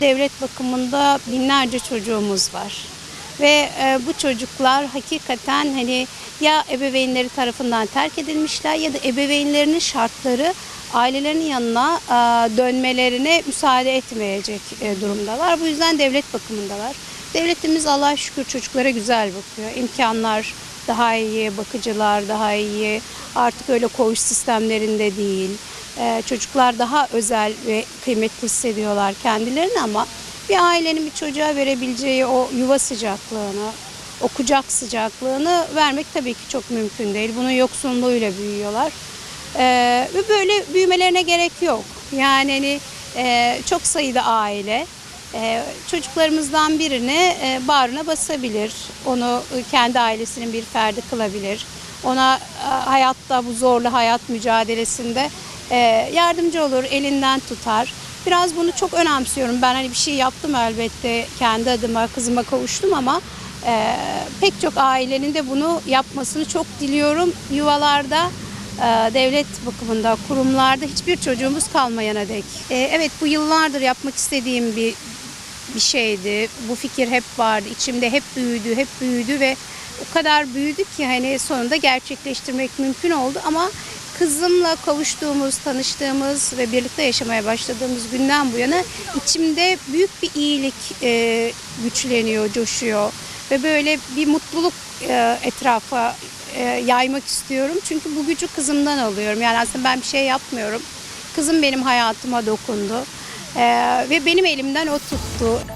Devlet bakımında binlerce çocuğumuz var. Ve e, bu çocuklar hakikaten hani ya ebeveynleri tarafından terk edilmişler ya da ebeveynlerinin şartları ailelerinin yanına e, dönmelerine müsaade etmeyecek e, durumdalar. Bu yüzden devlet bakımındalar. Devletimiz Allah'a şükür çocuklara güzel bakıyor. İmkanlar daha iyi, bakıcılar daha iyi. Artık öyle koğuş sistemlerinde değil. Ee, çocuklar daha özel ve kıymetli hissediyorlar kendilerini ama bir ailenin bir çocuğa verebileceği o yuva sıcaklığını, o kucak sıcaklığını vermek tabii ki çok mümkün değil. Bunun yoksunluğuyla büyüyorlar. Ee, ve böyle büyümelerine gerek yok. Yani hani, e, çok sayıda aile e, çocuklarımızdan birini e, bağrına basabilir. Onu e, kendi ailesinin bir ferdi kılabilir. Ona e, hayatta bu zorlu hayat mücadelesinde yardımcı olur, elinden tutar. Biraz bunu çok önemsiyorum. Ben hani bir şey yaptım elbette kendi adıma, kızıma kavuştum ama e, pek çok ailenin de bunu yapmasını çok diliyorum. Yuvalarda e, devlet bakımında, kurumlarda hiçbir çocuğumuz kalmayana dek. E, evet bu yıllardır yapmak istediğim bir bir şeydi. Bu fikir hep vardı. İçimde hep büyüdü, hep büyüdü ve o kadar büyüdü ki hani sonunda gerçekleştirmek mümkün oldu ama kızımla kavuştuğumuz, tanıştığımız ve birlikte yaşamaya başladığımız günden bu yana içimde büyük bir iyilik e, güçleniyor, coşuyor ve böyle bir mutluluk e, etrafa e, yaymak istiyorum. Çünkü bu gücü kızımdan alıyorum. Yani aslında ben bir şey yapmıyorum. Kızım benim hayatıma dokundu. E, ve benim elimden o tuttu.